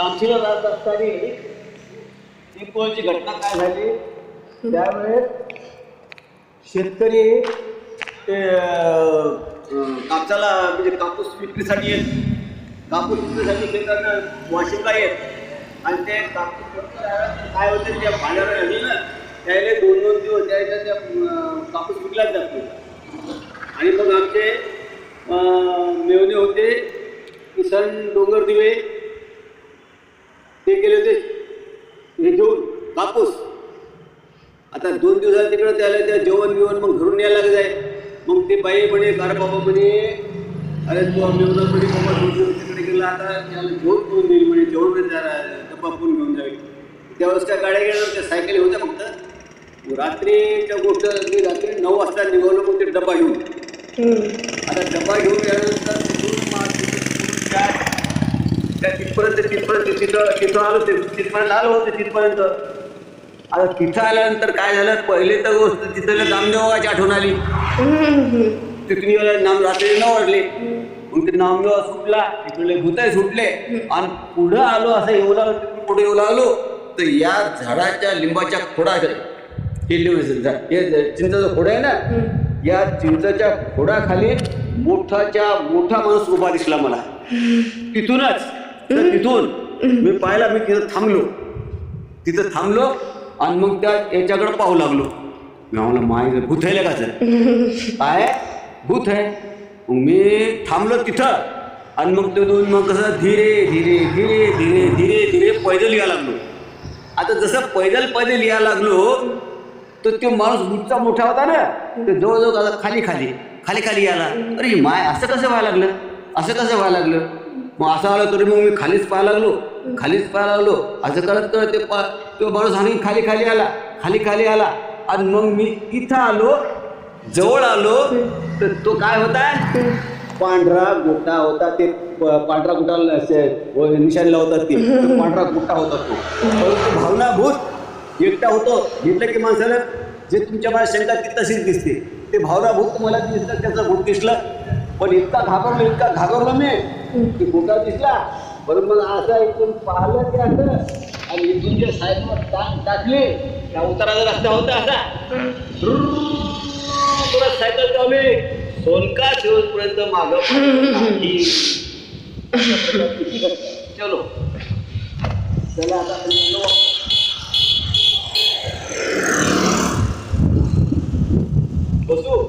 कामशीला जात असताना दीपकोळची घटना काय झाली? त्यावेळेस शेतकरी ते कापसाला म्हणजे कापूस विक्रीसाठी येत. कापूस विक्रीसाठी शेतांना वाशिमला येत. आणि ते कापूस काय होते त्या भाड्यावर आली ना त्याला दोन दोन दिवस त्याच्या त्या कापूस विकलाच जातो आणि मग आमचे मेवणे होते किसन डोंगर दिवे ते गेले होते. हे घेऊन कापूस. आता दोन दिवसात तिकडं त्याला त्या जेवण बिवण मग घरून यायला लागत आहे. मग ते बाई म्हणे कार बाबा म्हणे अरे तू मेवना म्हणे बाबा दोन तिकडे गेला आता त्याला घेऊन घेऊन देईल म्हणे जेवण डब्बा पण घेऊन जाईल त्यावेळेस काय गाड्या गेल्या त्या सायकली होत्या फक्त. रात्रीच्या गोष्ट मी रात्री नऊ वाजता निघालो मग ते डब्बा घेऊन. आता डबा घेऊन गेल्यानंतर त्या- तिथपर्यंत तिथपर्यंत तिथं तिथं आलो ते तिथपर्यंत आलो होते तिथपर्यंत. आता तिथं आल्यानंतर काय झालं? पहिले तर गोष्ट तिथं नामदेवाची आठवण आली. तिथून नाम रात्री न वाढले मग ते नामदेवा सुटला तिकडले भूताय सुटले. आणि पुढं आलो असं येऊ लागलो पुढे येऊ लागलो. तर या झाडाच्या लिंबाच्या खोडा हे लिंब- हे चिंचाचा खोडा आहे ना या चिंचाच्या खोडाखाली मोठाच्या मोठा माणूस उभा दिसला मला. तिथूनच तर तिथून मी पाहिला मी तिथं थांबलो. तिथं थांबलो आणि मग त्या याच्याकडे पाहू लागलो. मी म्हणलं माय भूत आहे का सर काय? भूत आहे. मग मी थांबलो तिथं आणि मग ते दोन मग कसं धीरे धीरे धीरे धीरे धीरे धीरे पैदल यायला लागलो. आता जसं पैदल पैदल यायला लागलो तर तो माणूस बुटचा मोठा होता ना ते जवळजवळ आता खाली खाली खाली खाली यायला अरे माय असं कसं व्हायला लागलं? असं कसं व्हायला लागलं? मग असं आलं तरी मग मी खालीच पाहायला लागलो. खालीच पाहायला लागलो. असं करत करत ते पा तो माणूस आणि खाली खाली आला. खाली खाली आला. आणि मग मी इथं आलो. जवळ आलो. तर तो काय होता? पांढरा गोटा होता. ते पांढरा गोटा निशाणीला होता ते. पांढरा गोटा होता तो. परंतु भावनाभूत एकटा होतो. घेतलं की माणसाला जे तुमच्या मला शंका ती तशीच दिसते. ते भावनाभूत तुम्हाला दिसलं त्याचं भूत दिसलं. पण इतका घाबरलो इतका घाबरलो मी की भुका दिसला. बरं मला असा इथून पाहिलं ते असं आणि इथून जे साहेब टाक टाकली त्या उताराचा रस्ता होता असा. परत सायकल जाऊ सोनका शेवटपर्यंत माग चलो. चला आता बसू?